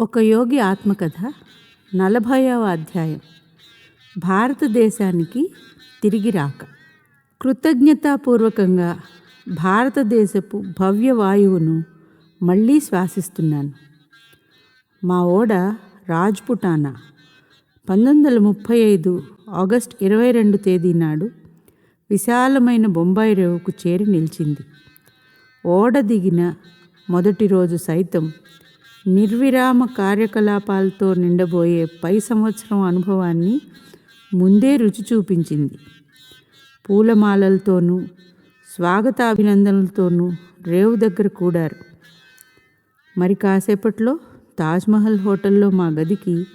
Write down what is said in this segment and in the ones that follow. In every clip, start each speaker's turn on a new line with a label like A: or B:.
A: ఒక యోగి ఆత్మకథ నలభైవ అధ్యాయం. భారతదేశానికి తిరిగి రాక. కృతజ్ఞతాపూర్వకంగా భారతదేశపు భవ్య వాయువును మళ్ళీ శ్వాసిస్తున్నాను. మా ఓడ రాజ్పుటానా పంతొమ్మిది వందల ముప్పై ఐదు ఆగస్ట్ ఇరవై రెండు తేదీ నాడు విశాలమైన బొంబాయి రేవుకు చేరి నిలిచింది. ఓడ దిగిన మొదటి రోజు సైతం నిర్విరామ కార్యకలాపాలతో నిండబోయే పై సంవత్సరం అనుభవాన్ని ముందే రుచి చూపించింది. పూలమాలలతోనూ స్వాగతాభినందనలతోనూ రేవు దగ్గర కూడారు. మరి కాసేపట్లో తాజ్మహల్ హోటల్లో మా గదికి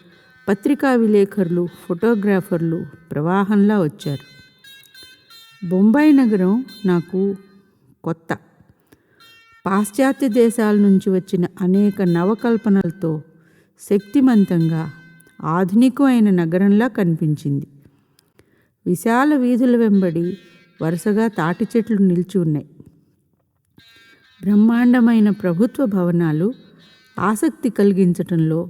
A: పత్రికా విలేకరులు ఫోటోగ్రాఫర్లు ప్రవాహంలా వచ్చారు. బొంబాయి నగరం నాకు కొత్త. పాశ్చాత్య దేశాల నుంచి వచ్చిన అనేక నవకల్పనలతో శక్తిమంతంగా ఆధునికమైన నగరంలా కనిపించింది. విశాల వీధుల వెంబడి వరుసగా తాటి చెట్లు నిలిచి ఉన్నాయి. బ్రహ్మాండమైన ప్రభుత్వ భవనాలు ఆసక్తి కలిగించటంలో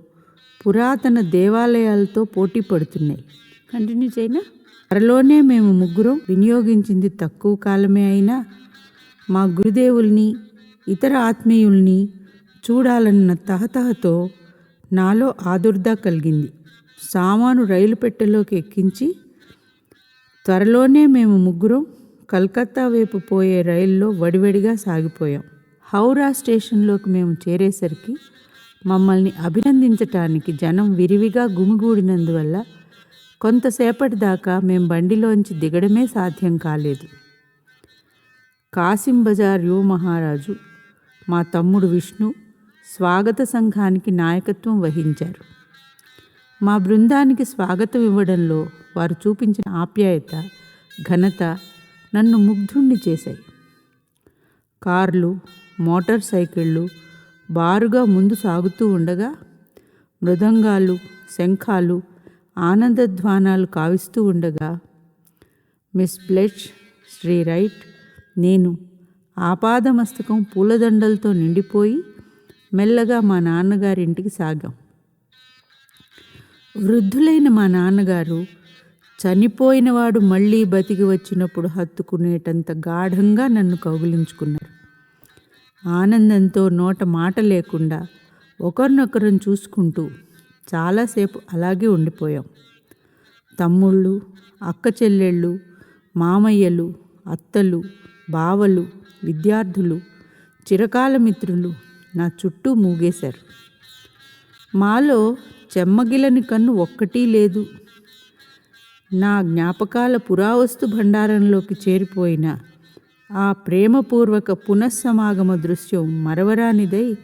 A: పురాతన దేవాలయాలతో పోటీ పడుతున్నాయి. కంటిన్యూ చేయనా? త్వరలోనే మేము ముగ్గురం వినియోగించింది తక్కువ కాలమే అయినా మా గురుదేవుల్ని ఇతర ఆత్మీయుల్ని చూడాలన్న తహతహతో నాలో ఆదుర్దా కలిగింది. సామాను రైలు పెట్టెలోకి ఎక్కించి త్వరలోనే మేము ముగ్గురం కలకత్తా వైపు పోయే రైల్లో వడివడిగా సాగిపోయాం. హౌరా స్టేషన్లోకి మేము చేరేసరికి మమ్మల్ని అభినందించటానికి జనం విరివిగా గుమిగూడినందువల్ల కొంతసేపటి దాకా మేము బండిలోంచి దిగడమే సాధ్యం కాలేదు. కాసిం బజార్ యువ మహారాజు మా తమ్ముడు విష్ణు స్వాగత సంఘానికి నాయకత్వం వహించారు. మా బృందానికి స్వాగతం ఇవ్వడంలో వారు చూపించిన ఆప్యాయత ఘనత నన్ను ముగ్ధుణ్ణి చేశాయి. కార్లు మోటార్ సైకిళ్ళు బారుగా ముందు సాగుతూ ఉండగా మృదంగాలు శంఖాలు ఆనందధ్వానాలు కావిస్తూ ఉండగా మిస్ బ్లెచ్ శ్రీ రైట్ నేను ఆపాదమస్తకం పూలదండలతో నిండిపోయి మెల్లగా మా నాన్నగారింటికి సాగాం. వృద్ధులైన మా నాన్నగారు చనిపోయినవాడు మళ్ళీ బతికి వచ్చినప్పుడు హత్తుకునేటంత గాఢంగా నన్ను కౌగిలించుకున్నారు. ఆనందంతో నోట మాట లేకుండా ఒకరినొకరం చూసుకుంటూ చాలాసేపు అలాగే ఉండిపోయాం. తమ్ముళ్ళు అక్క చెల్లెళ్ళు మామయ్యలు అత్తలు బావలు విద్యార్థులు చిరకాల మిత్రులు నా చుట్టూ మూగేశారు. మాలో చెమ్మగిలని కన్ను ఒక్కటీ లేదు. నా జ్ఞాపకాల పురావస్తు భండారంలోకి చేరిపోయిన ఆ ప్రేమపూర్వక పునఃసమాగమ దృశ్యం మరవరానిదై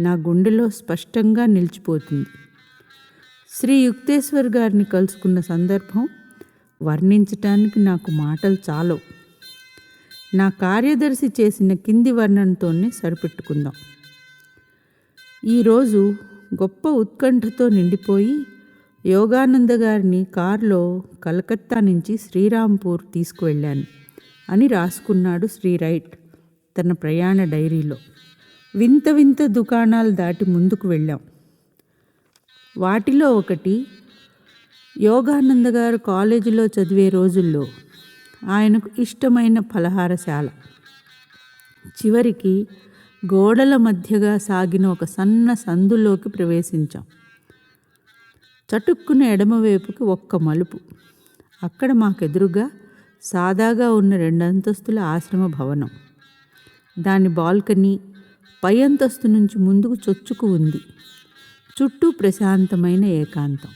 A: నా గుండెలో స్పష్టంగా నిలిచిపోతుంది. శ్రీ యుక్తేశ్వర్ గారిని కలుసుకున్న సందర్భం వర్ణించటానికి నాకు మాటలు చాలవు. నా కార్యదర్శి చేసిన కింది వర్ణనతోనే సరిపెట్టుకుందాం. ఈరోజు గొప్ప ఉత్కంఠతో నిండిపోయి యోగానంద గారిని కారులో కలకత్తా నుంచి శ్రీరాంపూర్ తీసుకువెళ్ళాను అని రాసుకున్నాడు శ్రీ రైట్ తన ప్రయాణ డైరీలో. వింత వింత దుకాణాలు దాటి ముందుకు వెళ్ళాం. వాటిలో ఒకటి యోగానంద గారు కాలేజీలో చదివే రోజుల్లో ఆయనకు ఇష్టమైన ఫలహారశాల. చివరికి గోడల మధ్యగా సాగిన ఒక సన్న సందులోకి ప్రవేశించాం. చటుక్కున ఎడమవైపుకి ఒక్క మలుపు. అక్కడ మాకెదురుగా సాదాగా ఉన్న రెండంతస్తుల ఆశ్రమ భవనం. దాని బాల్కనీ పై అంతస్తు నుంచి ముందుకు చొచ్చుకు ఉంది. చుట్టూ ప్రశాంతమైన ఏకాంతం.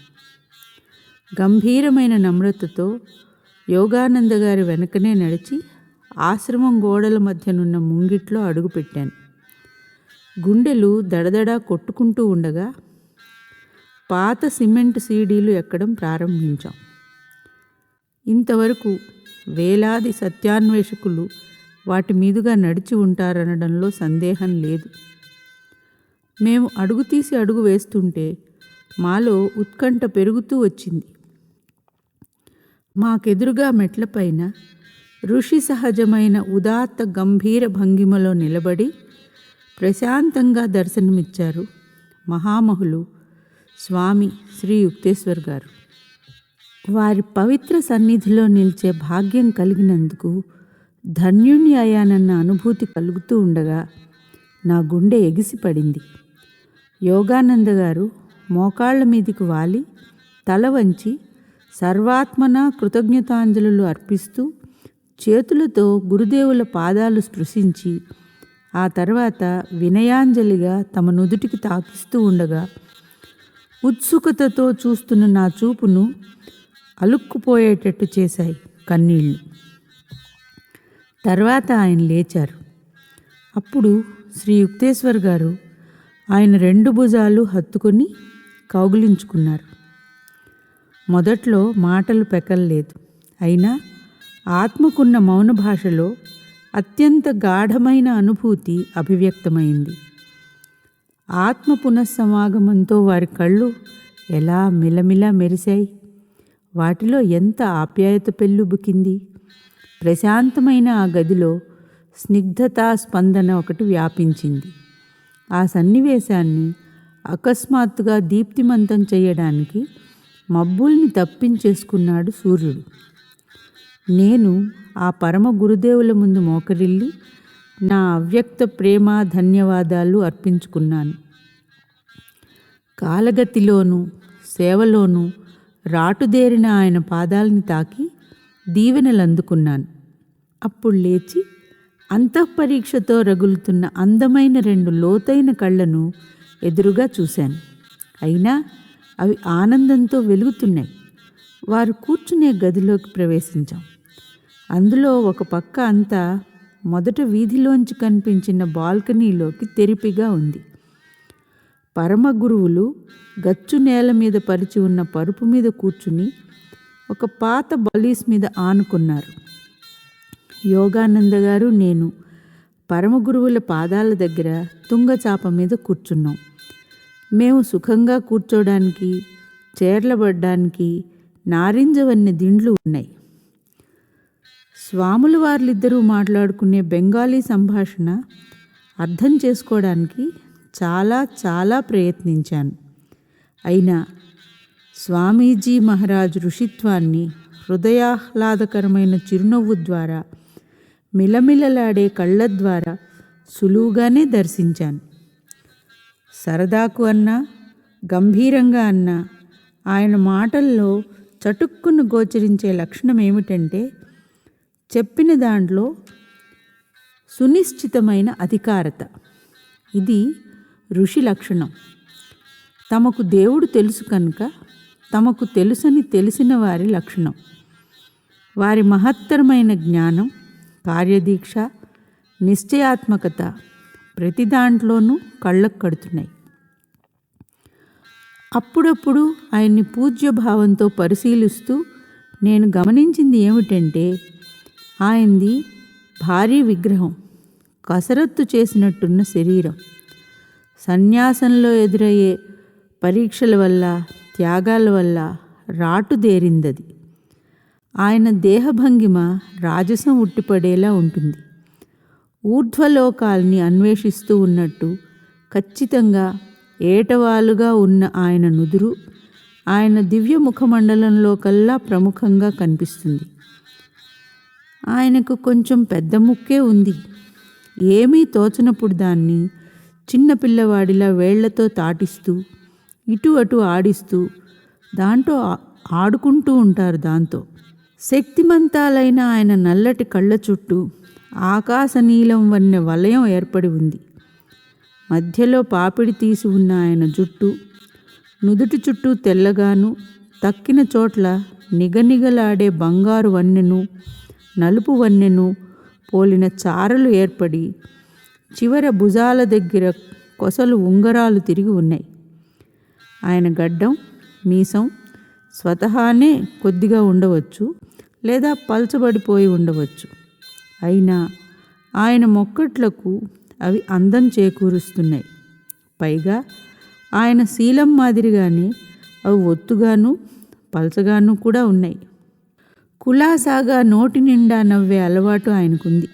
A: గంభీరమైన నమ్రతతో యోగానంద గారి వెనకనే నడిచి ఆశ్రమం గోడల మధ్యనున్న ముంగిట్లో అడుగుపెట్టాను. గుండెలు దడదడా కొట్టుకుంటూ ఉండగా పాత సిమెంట్ సీడీలు ఎక్కడం ప్రారంభించాం. ఇంతవరకు వేలాది సత్యాన్వేషకులు వాటి మీదుగా నడిచి ఉంటారనడంలో సందేహం లేదు. మేము అడుగు తీసి అడుగు వేస్తుంటే మాలో ఉత్కంఠ పెరుగుతూ వచ్చింది. మాకెదురుగా మెట్లపైన ఋషి సహజమైన ఉదాత్త గంభీర భంగిమలో నిలబడి ప్రశాంతంగా దర్శనమిచ్చారు మహామహులు స్వామి శ్రీ యుక్తేశ్వర్ గారు. వారి పవిత్ర సన్నిధిలో నిలిచే భాగ్యం కలిగినందుకు ధన్యుణ్ణి అయ్యానన్న అనుభూతి కలుగుతూ ఉండగా నా గుండె ఎగిసిపడింది యోగానంద గారు మోకాళ్ళ మీదికి వాలి తల వంచి సర్వాత్మన కృతజ్ఞతాంజలులు అర్పిస్తూ చేతులతో గురుదేవుల పాదాలు స్పృశించి ఆ తర్వాత వినయాంజలిగా తమ నుదుటికి తాకిస్తూ ఉండగా ఉత్సుకతతో చూస్తున్న నా చూపును అలుక్కుపోయేటట్టు చేశాయి కన్నీళ్ళు తర్వాత ఆయన లేచారు. అప్పుడు శ్రీ యుక్తేశ్వర్ గారు ఆయన రెండు భుజాలు హత్తుకొని కౌగిలించుకున్నారు. మొదట్లో మాటలు పెకల్లేదు. అయినా ఆత్మకున్న మౌన భాషలో అత్యంత గాఢమైన అనుభూతి అభివ్యక్తమైంది. ఆత్మ పునఃసమాగమంతో వారి కళ్ళు ఎలా మిలమిలా మెరిశాయి? వాటిలో ఎంత ఆప్యాయత పెళ్ళుబుకింది ప్రశాంతమైన ఆ గదిలో స్నిగ్ధతా స్పందన ఒకటి వ్యాపించింది. ఆ సన్నివేశాన్ని అకస్మాత్తుగా దీప్తిమంతం చేయడానికి మబ్బుల్ని తప్పించేసుకున్నాడు సూర్యుడు. నేను ఆ పరమ గురుదేవుల ముందు మోకరిల్లి నా అవ్యక్త ప్రేమ ధన్యవాదాలు అర్పించుకున్నాను. కాలగతిలోనూ సేవలోనూ రాటుదేరిన ఆయన పాదాలని తాకి దీవెనలు అందుకున్నాను అప్పుడు లేచి అంతఃపరీక్షతో రగులుతున్న అందమైన రెండు లోతైన కళ్ళను ఎదురుగా చూశాను. అయినా అవి ఆనందంతో వెలుగుతున్నాయి. వారు కూర్చునే గదిలోకి ప్రవేశించాం. అందులో ఒక పక్క అంతా మొదట వీధిలోంచి కనిపించిన బాల్కనీలోకి తెరిపిగా ఉంది. పరమ గురువులు గచ్చు నేల మీద పరిచి ఉన్న పరుపు మీద కూర్చుని ఒక పాత బలీస్ మీద ఆనుకున్నారు. యోగానంద గారు నేను పరమ గురువుల పాదాల దగ్గర తుంగచాప మీద కూర్చున్నాం. మేము సుఖంగా కూర్చోడానికి చేర్లబడ్డానికి నారింజవన్నీ దిండ్లు ఉన్నాయి. స్వాములు వార్లిద్దరూ మాట్లాడుకునే బెంగాలీ సంభాషణ అర్థం చేసుకోవడానికి చాలా చాలా ప్రయత్నించాను. అయినా స్వామీజీ మహారాజ్ ఋషిత్వాన్ని హృదయాహ్లాదకరమైన చిరునవ్వు ద్వారా మిలమిలలాడే కళ్ళ ద్వారా సులువుగానే దర్శించాను. సరదాకు అన్నా గంభీరంగా అన్నా ఆయన మాటల్లో చటుక్కును గోచరించే లక్షణం ఏమిటంటే చెప్పిన దాంట్లో సునిశ్చితమైన అధికారత. ఇది ఋషి లక్షణం. తమకు దేవుడు తెలుసు కనుక తమకు తెలుసని తెలిసిన వారి లక్షణం. వారి మహత్తరమైన జ్ఞానం కార్యదీక్ష నిశ్చయాత్మకత ప్రతి దాంట్లోనూ కళ్ళకు కడుతున్నాయి. అప్పుడప్పుడు ఆయన్ని పూజ్య భావంతో పరిశీలిస్తూ నేను గమనించింది ఏమిటంటే ఆయనది భారీ విగ్రహం కసరత్తు చేసినట్టున్న శరీరం. సన్యాసంలో ఎదురయ్యే పరీక్షల వల్ల త్యాగాల వల్ల రాటుదేరిందది ఆయన దేహభంగిమ రాజసం ఉట్టిపడేలా ఉంటుంది. ఊర్ధ్వలోకాల్ని అన్వేషిస్తూ ఉన్నట్టు ఖచ్చితంగా ఏటవాలుగా ఉన్న ఆయన నుదురు ఆయన దివ్య ముఖమండలంలో కల్లా ప్రముఖంగా కనిపిస్తుంది. ఆయనకు కొంచెం పెద్ద ముక్కే ఉంది. ఏమీ తోచనప్పుడు దాన్ని చిన్నపిల్లవాడిలా వేళ్ళతో తాటిస్తూ ఇటు అటు ఆడిస్తూ దాంట్లో ఆడుకుంటూ ఉంటారు దాంతో. శక్తిమంతాలైన ఆయన నల్లటి కళ్ళ చుట్టూ ఆకాశ నీలం వన్నె వలయం ఏర్పడి ఉంది. మధ్యలో పాపిడి తీసి ఉన్న ఆయన జుట్టు నుదుటి చుట్టూ తెల్లగాను తక్కిన చోట్ల నిగనిగలాడే బంగారు వన్నెను నలుపు వన్నెను పోలిన చారలు ఏర్పడి చివర భుజాల దగ్గర కొసలు ఉంగరాలు తిరిగి ఉన్నాయి. ఆయన గడ్డం మీసం స్వతహానే కొద్దిగా ఉండవచ్చు లేదా పల్చబడిపోయి ఉండవచ్చు. అయినా ఆయన మొక్కట్లకు అవి అందం చేకూరుస్తున్నాయి. పైగా ఆయన శీలం మాదిరిగానే అవి ఒత్తుగాను పల్చగాను కూడా ఉన్నాయి. కులాసాగా నోటి నిండా నవ్వే అలవాటు ఆయనకుంది.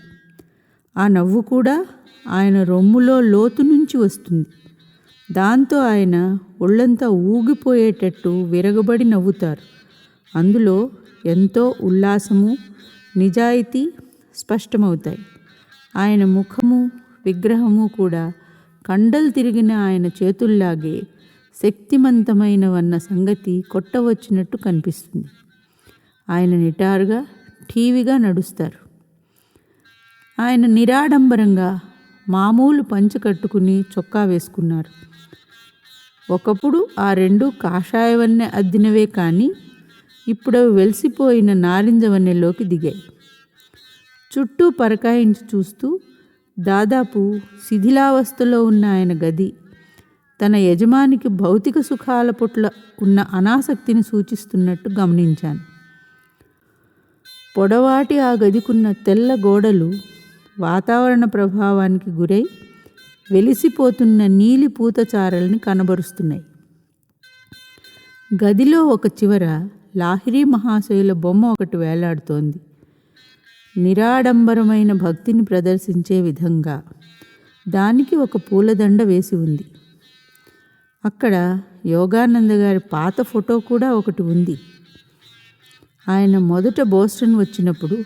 A: ఆ నవ్వు కూడా ఆయన రొమ్ములో లోతు నుంచి వస్తుంది. దాంతో ఆయన ఒళ్ళంతా ఊగిపోయేటట్టు విరగబడి నవ్వుతారు. అందులో ఎంతో ఉల్లాసము నిజాయితీ స్పష్టమవుతాయి. ఆయన ముఖము విగ్రహము కూడా కండలు తిరిగిన ఆయన చేతుల్లాగే శక్తిమంతమైనవన్న సంగతి కొట్టవచ్చినట్టు కనిపిస్తుంది. ఆయన నిటారుగా ఠీవిగా నడుస్తారు. ఆయన నిరాడంబరంగా మామూలు పంచె కట్టుకుని చొక్కా వేసుకున్నారు. ఒకప్పుడు ఆ రెండు కాషాయవన్నె అద్దినవే కానీ ఇప్పుడు అవి వెలిసిపోయిన నారింజ వన్నెలోకి దిగాయి. చుట్టూ పరకాయించి చూస్తూ దాదాపు శిథిలావస్థలో ఉన్న ఆయన గది తన యజమానికి భౌతిక సుఖాల పట్ల ఉన్న అనాసక్తిని సూచిస్తున్నట్టు గమనించాను. పొడవాటి ఆ గదికున్న తెల్ల గోడలు వాతావరణ ప్రభావానికి గురై వెలిసిపోతున్న నీలి పూతచారల్ని కనబరుస్తున్నాయి. గదిలో ఒక చివర లాహిరీ మహాశయుల బొమ్మ ఒకటి వేలాడుతోంది. నిరాడంబరమైన భక్తిని ప్రదర్శించే విధంగా దానికి ఒక పూలదండ వేసి ఉంది. అక్కడ యోగానంద గారి పాత ఫోటో కూడా ఒకటి ఉంది. ఆయన మొదట బోస్టన్ వచ్చినప్పుడు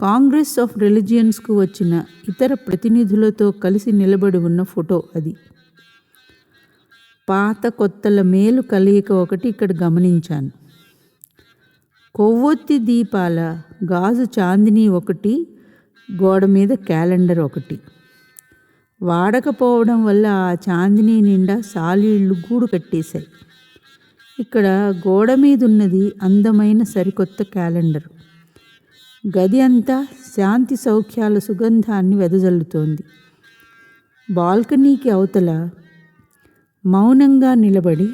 A: కాంగ్రెస్ ఆఫ్ రిలిజియన్స్కు వచ్చిన ఇతర ప్రతినిధులతో కలిసి నిలబడి ఉన్న ఫోటో అది. పాత కొత్తల మేలు కలయిక ఒకటి ఇక్కడ గమనించాను. కొవ్వొత్తి దీపాల గాజు చాందిని ఒకటి గోడ మీద క్యాలెండర్ ఒకటి. వాడకపోవడం వల్ల ఆ చాందిని నిండా సాలీళ్ళు గూడు కట్టేశాయి. ఇక్కడ గోడ మీద ఉన్నది అందమైన సరికొత్త క్యాలెండర్. గది అంతా శాంతి సౌఖ్యాల సుగంధాన్ని వెదజల్లుతోంది. బాల్కనీకి అవతల మౌనంగా నిలబడి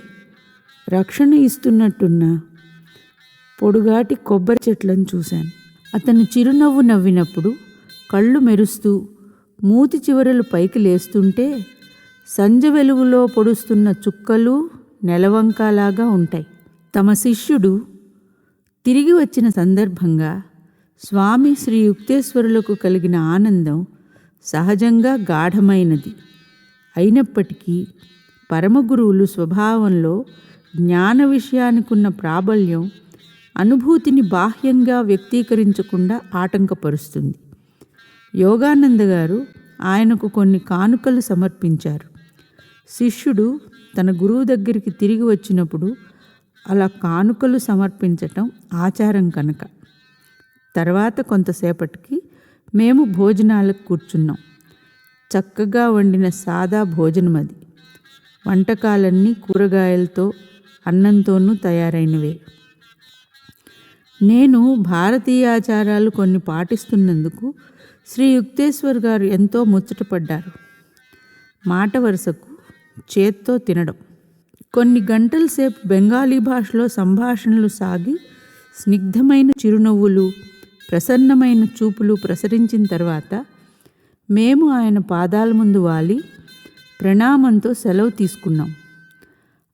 A: రక్షణ ఇస్తున్నట్టున్న పొడుగాటి కొబ్బరి చెట్లను చూశాను. అతను చిరునవ్వు నవ్వినప్పుడు కళ్ళు మెరుస్తూ మూతి చివరలు పైకి లేస్తుంటే సంజ వెలుగులో పొడుస్తున్న చుక్కలు నెలవంకలాగా ఉంటాయి. తమ శిష్యుడు తిరిగి వచ్చిన సందర్భంగా స్వామి శ్రీ యుక్తేశ్వరులకు కలిగిన ఆనందం సహజంగా గాఢమైనది. అయినప్పటికీ పరమగురువులు స్వభావంలో జ్ఞాన విషయానికున్న ప్రాబల్యం అనుభూతిని బాహ్యంగా వ్యక్తీకరించకుండా ఆటంకపరుస్తుంది. యోగానంద గారు ఆయనకు కొన్ని కానుకలు సమర్పించారు. శిష్యుడు తన గురువు దగ్గరికి తిరిగి వచ్చినప్పుడు అలా కానుకలు సమర్పించటం ఆచారం కనుక. తర్వాత కొంతసేపటికి మేము భోజనాలకు కూర్చున్నాం. చక్కగా వండిన సాదా భోజనం అది. వంటకాలన్నీ కూరగాయలతో అన్నంతోనూ తయారైనవే. నేను భారతీయ ఆచారాలు కొన్ని పాటిస్తున్నందుకు శ్రీ యుక్తేశ్వర్ గారు ఎంతో ముచ్చటపడ్డారు మాట వరుసకు చేత్తో తినడం. కొన్ని గంటల సేపు బెంగాలీ భాషలో సంభాషణలు సాగి స్నిగ్ధమైన చిరునవ్వులు ప్రసన్నమైన చూపులు ప్రసరించిన తర్వాత మేము ఆయన పాదాల ముందు వాలి ప్రణామంతో సెలవు తీసుకున్నాం.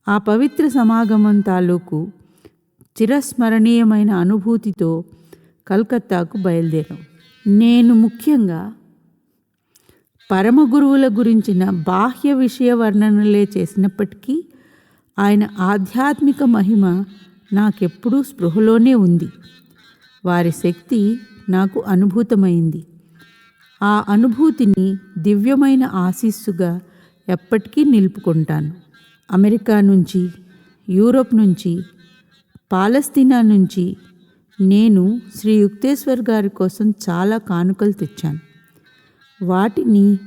A: ఆ పవిత్ర సమాగమం తాలూకు చిరస్మరణీయమైన అనుభూతితో కలకత్తాకు బయలుదేరాం. నేను ముఖ్యంగా పరమ గురువుల గురించిన బాహ్య విషయ వర్ణనలే చేసినప్పటికీ ఆయన ఆధ్యాత్మిక మహిమ నాకెప్పుడూ స్పృహలోనే ఉంది. వారి శక్తి నాకు అనుభూతమైంది. ఆ అనుభూతిని దివ్యమైన ఆశీస్సుగా ఎప్పటికీ నిలుపుకుంటాను. అమెరికా నుంచి యూరోప్ నుంచి పాలస్తీనా నుంచి నేను శ్రీ యుక్తేశ్వర్ గారి కోసం చాలా కానుకలు తెచ్చాను. వాటిని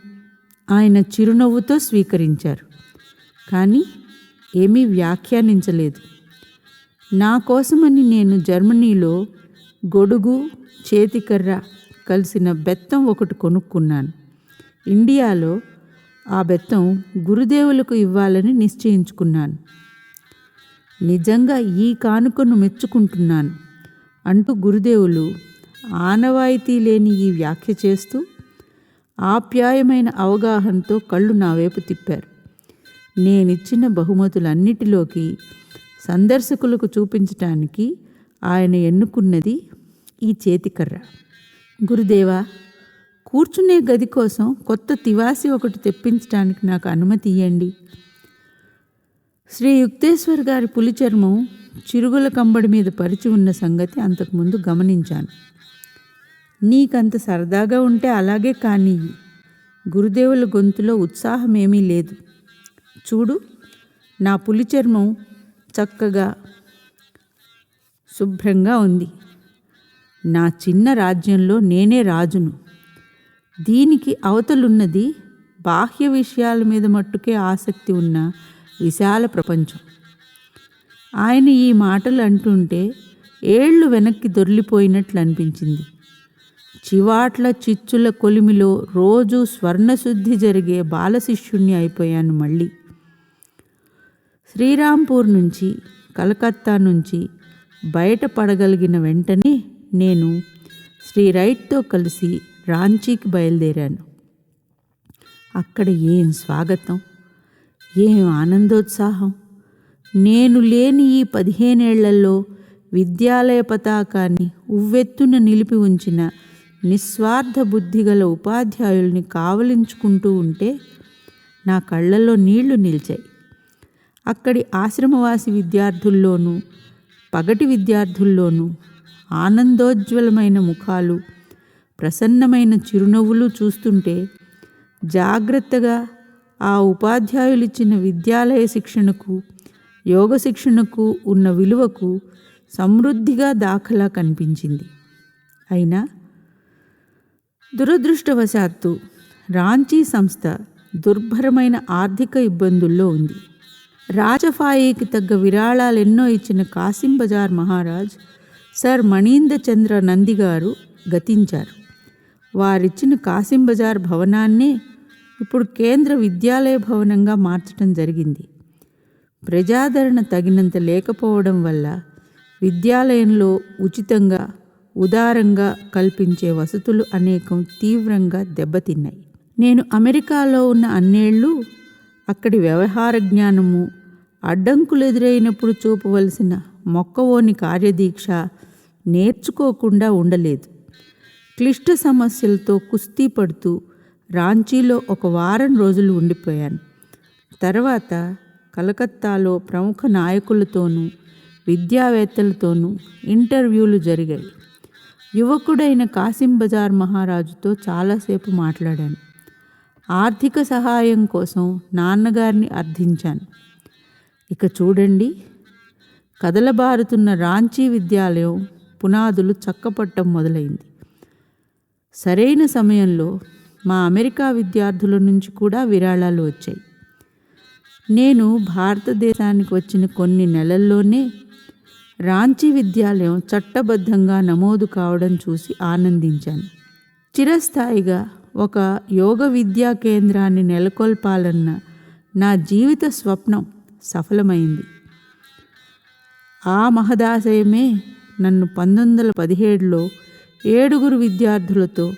A: ఆయన చిరునవ్వుతో స్వీకరించారు. కానీ ఏమీ వ్యాఖ్యానించలేదు. నా కోసమని నేను జర్మనీలో గొడుగు చేతికర్ర కలిసిన బెత్తం ఒకటి కొనుక్కున్నాను. ఇండియాలో ఆ బెత్తం గురుదేవులకు ఇవ్వాలని నిశ్చయించుకున్నాను. నిజంగా ఈ కానుకను మెచ్చుకుంటున్నాను. అంటూ గురుదేవులు ఆనవాయితీ లేని ఈ వ్యాఖ్య చేస్తూ ఆప్యాయమైన అవగాహనతో కళ్ళు నా వైపు తిప్పారు. నేనిచ్చిన బహుమతులన్నిటిలోకి సందర్శకులకు చూపించటానికి ఆయన ఎన్నుకున్నది ఈ చేతికర్ర. గురుదేవా కూర్చునే గది కోసం కొత్త తివాసి ఒకటి తెప్పించడానికి నాకు అనుమతి ఇవ్వండి శ్రీ యుక్తేశ్వర్ గారి పులిచర్మం చిరుగుల కంబడి మీద పరిచి ఉన్న సంగతి అంతకుముందు గమనించాను. నీకంత సరదాగా ఉంటే అలాగే కానీ గురుదేవుల గొంతులో ఉత్సాహమేమీ లేదు. చూడు నా పులిచర్మం చక్కగా శుభ్రంగా ఉంది. నా చిన్న రాజ్యంలో నేనే రాజును. దీనికి అవతలున్నది బాహ్య విషయాల మీద మట్టుకే ఆసక్తి ఉన్న విశాల ప్రపంచం. ఆయన ఈ మాటలు అంటుంటే ఏళ్ళు వెనక్కి దొర్లిపోయినట్లు అనిపించింది చివాట్ల చిచ్చుల కొలిమిలో రోజు స్వర్ణశుద్ధి జరిగే బాలశిష్యుణ్ణి అయిపోయాను మళ్ళీ. శ్రీరాంపూర్ నుంచి కలకత్తా నుంచి బయటపడగలిగిన వెంటనే నేను శ్రీ రైట్తో కలిసి రాంచీకి బయలుదేరాను. అక్కడ ఏం స్వాగతం? ఏం ఆనందోత్సాహం? నేను లేని ఈ పదిహేనేళ్ళలో విద్యాలయ పతాకాన్ని ఉవ్వెత్తున నిలిపి ఉంచిన నిస్వార్థ బుద్ధిగల ఉపాధ్యాయుల్ని కావలించుకుంటూ ఉంటే నా కళ్ళల్లో నీళ్ళు నిలిచాయి. అక్కడి ఆశ్రమవాసి విద్యార్థుల్లోనూ పగటి విద్యార్థుల్లోనూ ఆనందోజ్వలమైన ముఖాలు ప్రసన్నమైన చిరునవ్వులు చూస్తుంటే జాగ్రత్తగా ఆ ఉపాధ్యాయులిచ్చిన విద్యాలయ శిక్షణకు యోగ శిక్షణకు ఉన్న విలువకు సమృద్ధిగా దాఖలా కనిపించింది. అయినా దురదృష్టవశాత్తు రాంచీ సంస్థ దుర్భరమైన ఆర్థిక ఇబ్బందుల్లో ఉంది. రాజఫాయికి తగ్గ విరాళాలెన్నో ఇచ్చిన కాసిం బజార్ మహారాజ్ సర్ మణీంద్ర చంద్ర నంది గారు గతించారు. వారిచ్చిన కాసిం బజార్ భవనాన్నే ఇప్పుడు కేంద్ర విద్యాలయ భవనంగా మార్చడం జరిగింది. ప్రజాదరణ తగినంత లేకపోవడం వల్ల విద్యాలయంలో ఉచితంగా ఉదారంగా కల్పించే వసతులు అనేకం తీవ్రంగా దెబ్బతిన్నాయి. నేను అమెరికాలో ఉన్న అన్నేళ్ళు అక్కడి వ్యవహార జ్ఞానము అడ్డంకులు ఎదురైనప్పుడు చూపవలసిన మొక్కవోని కార్యదీక్ష నేర్చుకోకుండా ఉండలేదు. క్లిష్ట సమస్యలతో కుస్తీ పడుతూ రాంచీలో ఒక వారం రోజులు ఉండిపోయాను. తర్వాత కలకత్తాలో ప్రముఖ నాయకులతోనూ విద్యావేత్తలతోనూ ఇంటర్వ్యూలు జరిగాయి. యువకుడైన కాసిం బజార్ మహారాజుతో చాలాసేపు మాట్లాడాను. ఆర్థిక సహాయం కోసం నాన్నగారిని అర్థించాను. ఇక చూడండి కదలబారుతున్న రాంచీ విద్యాలయం పునాదులు చక్కపట్టం మొదలైంది. సరైన సమయంలో మా అమెరికా విద్యార్థుల నుంచి కూడా విరాళాలు వచ్చాయి. నేను భారతదేశానికి వచ్చిన కొన్ని నెలల్లోనే రాంచీ విద్యాలయం చట్టబద్ధంగా నమోదు కావడం చూసి ఆనందించాను. చిరస్థాయిగా ఒక యోగ విద్యా కేంద్రాన్ని నెలకొల్పాలన్న నా జీవిత స్వప్నం సఫలమైంది. ఆ మహదాశయమే నన్ను పంతొమ్మిది వందల పదిహేడులో ఏడుగురు విద్యార్థులతో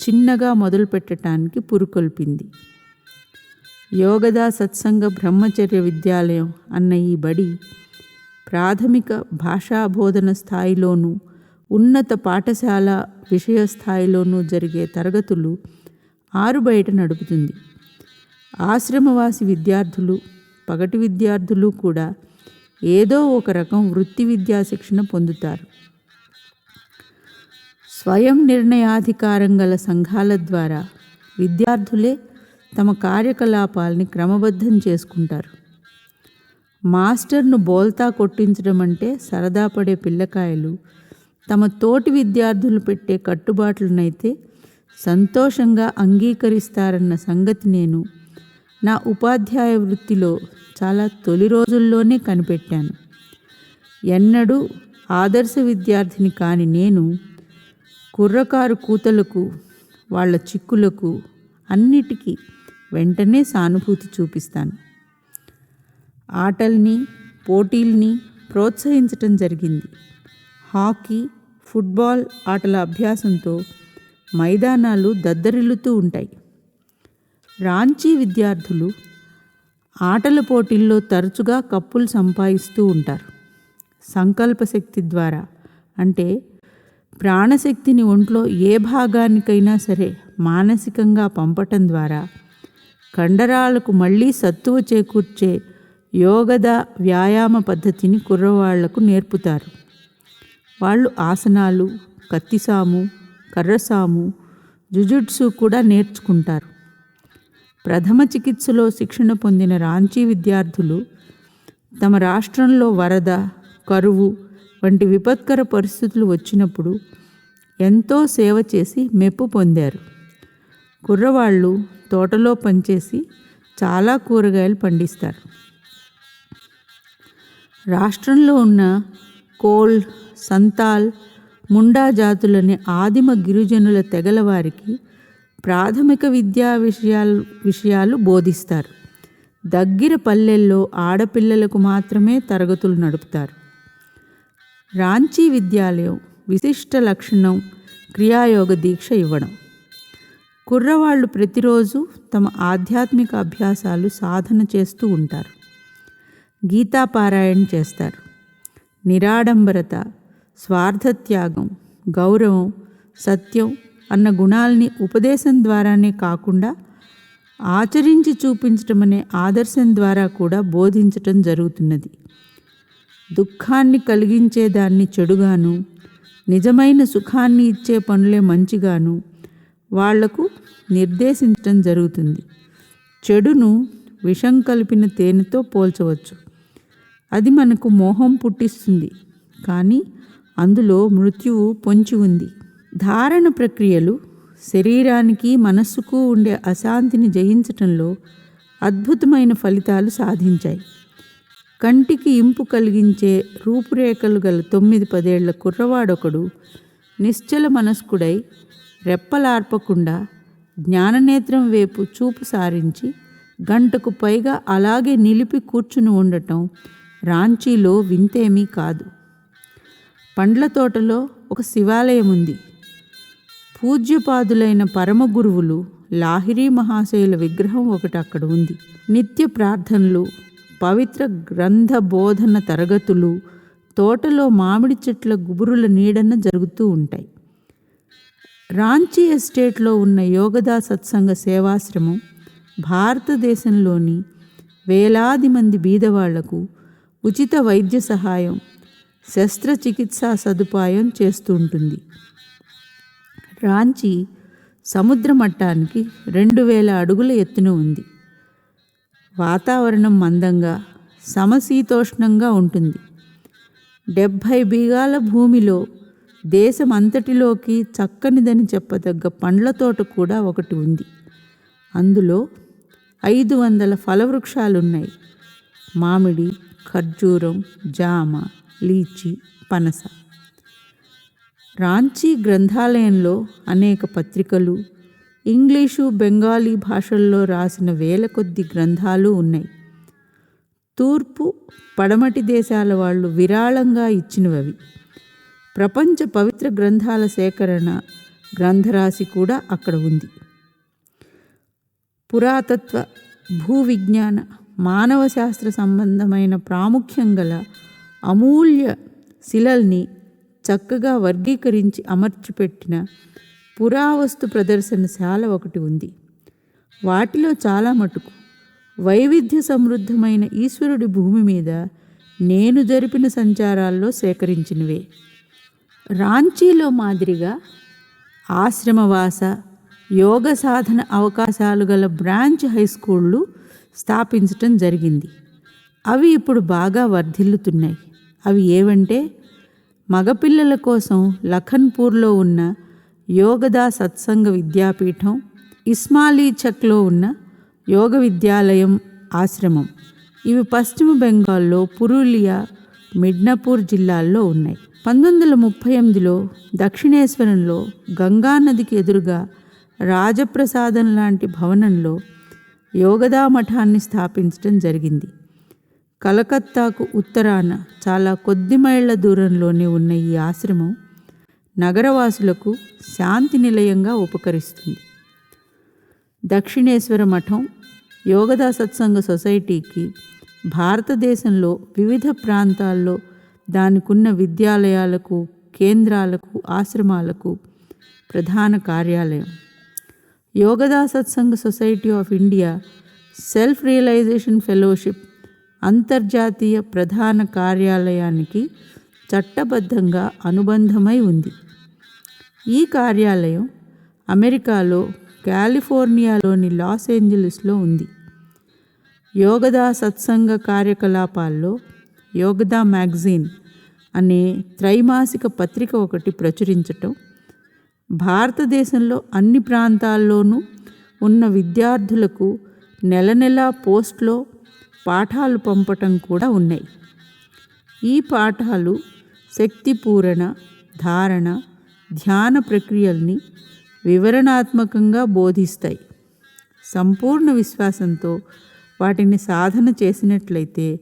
A: చిన్నగా మొదలుపెట్టడానికి పురుకొల్పింది. యోగదా సత్సంగ బ్రహ్మచర్య విద్యాలయం అన్న ఈ బడి ప్రాథమిక భాషా బోధన స్థాయిలోనూ ఉన్నత పాఠశాల విషయ స్థాయిలోనూ జరిగే తరగతులు ఆరు బయట నడుపుతుంది. ఆశ్రమవాసి విద్యార్థులు పగటి విద్యార్థులు కూడా ఏదో ఒక రకం వృత్తి విద్యా శిక్షణ పొందుతారు. స్వయం నిర్ణయాధికారం గల సంఘాల ద్వారా విద్యార్థులే తమ కార్యకలాపాలని క్రమబద్ధం చేసుకుంటారు. మాస్టర్ను బోల్తా కొట్టించడం అంటే సరదా పడే పిల్లకాయలు తమ తోటి విద్యార్థులు పెట్టే కట్టుబాట్లనైతే సంతోషంగా అంగీకరిస్తారన్న సంగతి నేను నా ఉపాధ్యాయ వృత్తిలో చాలా తొలి రోజుల్లోనే కనిపెట్టాను. ఎన్నడూ ఆదర్శ విద్యార్థిని కాని నేను కుర్రకారు కూతలకు వాళ్ళ చిక్కులకు అన్నిటికీ వెంటనే సానుభూతి చూపిస్తాను. ఆటల్ని పోటీల్ని ప్రోత్సహించటం జరిగింది. హాకీ ఫుట్బాల్ ఆటల అభ్యాసంతో మైదానాలు దద్దరిల్లుతూ ఉంటాయి. రాంచీ విద్యార్థులు ఆటల పోటీల్లో తరచుగా కప్పులు సంపాదిస్తూ ఉంటారు. సంకల్ప శక్తి ద్వారా అంటే ప్రాణశక్తిని ఒంట్లో ఏ భాగానికైనా సరే మానసికంగా పంపటం ద్వారా కండరాలకు మళ్ళీ సత్తువ చేకూర్చే యోగద వ్యాయామ పద్ధతిని కుర్రవాళ్ళకు నేర్పుతారు. వాళ్ళు ఆసనాలు కత్తిసాము కర్రసాము జుజుట్సు కూడా నేర్చుకుంటారు. ప్రథమ చికిత్సలో శిక్షణ పొందిన రాంచీ విద్యార్థులు తమ రాష్ట్రంలో వరద కరువు వంటి విపత్కర పరిస్థితులు వచ్చినప్పుడు ఎంతో సేవ చేసి మెప్పు పొందారు. కుర్రవాళ్ళు తోటలో పనిచేసి చాలా కూరగాయలు పండిస్తారు. రాష్ట్రంలో ఉన్న కోల్ సంతాల్ ముండా జాతులనే ఆదిమ గిరిజనుల తెగల వారికి ప్రాథమిక విద్యా విషయాలు విషయాలు బోధిస్తారు. దగ్గర పల్లెల్లో ఆడపిల్లలకు మాత్రమే తరగతులు నడుపుతారు. రాంచీ విద్యాలయం విశిష్ట లక్షణం క్రియాయోగ దీక్ష ఇవ్వడం. కుర్రవాళ్ళు ప్రతిరోజు తమ ఆధ్యాత్మిక అభ్యాసాలు సాధన చేస్తూ ఉంటారు. గీతాపారాయణ చేస్తారు. నిరాడంబరత స్వార్థత్యాగం గౌరవం సత్యం అన్న గుణాల్ని ఉపదేశం ద్వారానే కాకుండా ఆచరించి చూపించటం అనే ఆదర్శం ద్వారా కూడా బోధించటం జరుగుతున్నది. దుఃఖాన్ని కలిగించేదాన్ని చెడుగాను నిజమైన సుఖాన్ని ఇచ్చే పనులే మంచిగాను వాళ్ళకు నిర్దేశించటం జరుగుతుంది. చెడును విషం కలిపిన తేనెతో పోల్చవచ్చు. అది మనకు మోహం పుట్టిస్తుంది. కానీ అందులో మృత్యువు పొంచి ఉంది. ధారణ ప్రక్రియలు శరీరానికి మనస్సుకు ఉండే అశాంతిని జయించటంలో అద్భుతమైన ఫలితాలు సాధించాయి. కంటికి ఇంపు కలిగించే రూపురేఖలు గల తొమ్మిది పదేళ్ళ కుర్రవాడొకడు నిశ్చల మనస్కుడై రెప్పలార్పకుండా జ్ఞాననేత్రం వైపు చూపు సారించి గంటకు పైగా అలాగే నిలిపి కూర్చుని ఉండటం రాంచీలో వింతేమీ కాదు. పండ్ల తోటలో ఒక శివాలయం ఉంది. పూజ్యపాదులైన పరమ గురువులు లాహిరీ మహాశయుల విగ్రహం ఒకటి అక్కడ ఉంది. నిత్య ప్రార్థనలు పవిత్ర గ్రంథ బోధన తరగతులు తోటలో మామిడి చెట్ల గుబురుల నీడన జరుగుతూ ఉంటాయి. రాంచీ ఎస్టేట్లో ఉన్న యోగదా సత్సంగ సేవాశ్రమం భారతదేశంలోని వేలాది మంది బీదవాళ్ళకు ఉచిత వైద్య సహాయం శస్త్రచికిత్సా సదుపాయం చేస్తూ ఉంటుంది. రాంచీ సముద్ర మట్టానికి రెండు వేల అడుగుల ఎత్తున ఉంది. వాతావరణం మందంగా సమశీతోష్ణంగా ఉంటుంది. డెబ్భై బీగాల భూమిలో దేశమంతటిలోకి చక్కనిదని చెప్పదగ్గ పండ్ల తోట కూడా ఒకటి ఉంది. అందులో ఐదు వందల ఫలవృక్షాలున్నాయి. మామిడి ఖర్జూరం జామ లీచి పనస. రాంచీ గ్రంథాలయంలో అనేక పత్రికలు ఇంగ్లీషు బెంగాలీ భాషల్లో రాసిన వేల కొద్ది గ్రంథాలు ఉన్నాయి. తూర్పు పడమటి దేశాల వాళ్ళు విరాళంగా ఇచ్చినవి ప్రపంచ పవిత్ర గ్రంథాల సేకరణ గ్రంథరాశి కూడా అక్కడ ఉంది. పురాతత్వ భూవిజ్ఞాన మానవ శాస్త్ర సంబంధమైన ప్రాముఖ్యం గల అమూల్య శిలల్ని చక్కగా వర్గీకరించి అమర్చిపెట్టిన పురావస్తు ప్రదర్శనశాల ఒకటి ఉంది. వాటిలో చాలా మటుకు. వైవిధ్య సమృద్ధమైన ఈశ్వరుడి భూమి మీద నేను జరిపిన సంచారాల్లో సేకరించినవే. రాంచీలో మాదిరిగా ఆశ్రమవాస యోగ సాధన అవకాశాలు గల బ్రాంచ్ హై స్కూళ్ళు స్థాపించటం జరిగింది. అవి ఇప్పుడు బాగా వర్ధిల్లుతున్నాయి. అవి ఏవంటే మగపిల్లల కోసం లఖన్పూర్లో ఉన్న యోగదా సత్సంగ విద్యాపీఠం ఇస్మాలీచక్లో ఉన్న యోగ విద్యాలయం ఆశ్రమం. ఇవి పశ్చిమ బెంగాల్లో పురూలియా మిడ్నపూర్ జిల్లాల్లో ఉన్నాయి. పంతొమ్మిది వందల ముప్పై ఎనిమిదిలో దక్షిణేశ్వరంలో గంగానదికి ఎదురుగా రాజప్రసాదం లాంటి భవనంలో యోగదా మఠాన్ని స్థాపించడం జరిగింది. కలకత్తాకు ఉత్తరాన చాలా కొద్ది మైళ్ళ దూరంలోనే ఉన్న ఈ ఆశ్రమం నగరవాసులకు శాంతి నిలయంగా ఉపకరిస్తుంది. దక్షిణేశ్వర మఠం యోగదా సత్సంగ సొసైటీకి భారతదేశంలో వివిధ ప్రాంతాల్లో దానికున్న విద్యాలయాలకు కేంద్రాలకు ఆశ్రమాలకు ప్రధాన కార్యాలయం. Yogoda Satsanga society of India self realization fellowship అంతర్జాతీయ ప్రధాన కార్యాలయానికి చట్టబద్ధంగా అనుబంధమై ఉంది. ఈ కార్యాలయం అమెరికాలో కాలిఫోర్నియాలోని లాస్ ఏంజలీస్లో ఉంది. యోగదా సత్సంగ కార్యకలాపాల్లో యోగదా మ్యాగజైన్ అనే త్రైమాసిక పత్రిక ఒకటి ప్రచురించటం భారతదేశంలో అన్ని ప్రాంతాల్లోనూ ఉన్న విద్యార్థులకు నెల నెలా పోస్ట్లో పాఠాలు పంపటం కూడా ఉన్నాయి. ఈ పాఠాలు శక్తిపూరణ ధారణ ధ్యాన ప్రక్రియల్ని వివరణాత్మకంగా బోధిస్తాయి. సంపూర్ణ విశ్వాసంతో వాటిని సాధన చేసినట్లయితే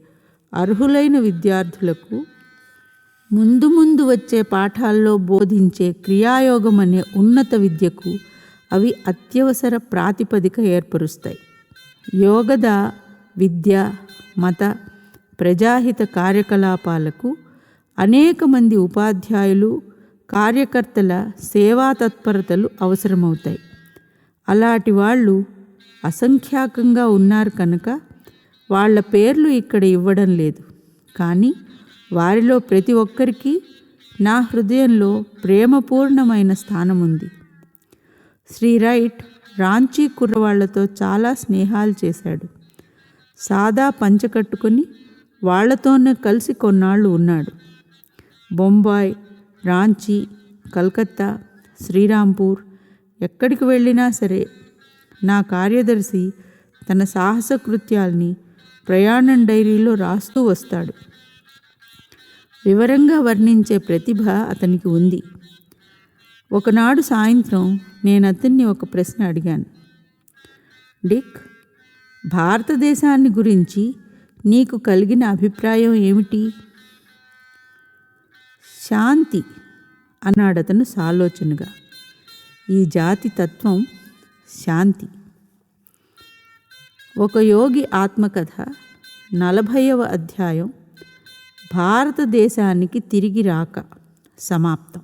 A: అర్హులైన విద్యార్థులకు ముందు ముందు వచ్చే పాఠాల్లో బోధించే క్రియాయోగం అనే ఉన్నత విద్యకు అవి అత్యవసర ప్రాతిపదిక ఏర్పరుస్తాయి. యోగద విద్య మత ప్రజాహిత కార్యకలాపాలకు అనేక మంది ఉపాధ్యాయులు కార్యకర్తల సేవా తత్పరతలు అవసరమవుతాయి. అలాంటి వాళ్ళు అసంఖ్యాకంగా ఉన్నారు కనుక వాళ్ళ పేర్లు ఇక్కడ ఇవ్వడం లేదు. కానీ వారిలో ప్రతి ఒక్కరికి నా హృదయంలో ప్రేమపూర్ణమైన స్థానం ఉంది. శ్రీ రైట్ రాంచీ కుర్రవాళ్ళతో చాలా స్నేహాలు చేశాడు. సాదా పంచ కట్టుకొని వాళ్ళతోనే కలిసి కొన్నాళ్ళు ఉన్నాడు. బొంబాయి రాంచీ కలకత్తా శ్రీరాంపూర్ ఎక్కడికి వెళ్ళినా సరే నా కార్యదర్శి తన సాహస కృత్యాల్ని ప్రయాణం డైరీలో రాస్తూ వస్తాడు. వివరంగా వర్ణించే ప్రతిభ అతనికి ఉంది. ఒకనాడు సాయంత్రం నేను అతన్ని ఒక ప్రశ్న అడిగాను. డిక్ భారతదేశాన్ని గురించి నీకు కలిగిన అభిప్రాయం ఏమిటి? శాంతి అన్నాడతను సాలోచనగా. ఈ జాతి తత్వం శాంతి. ఒక యోగి ఆత్మకథ నలభైవ అధ్యాయం. భారతదేశానికి తిరిగి రాక సమాప్తం.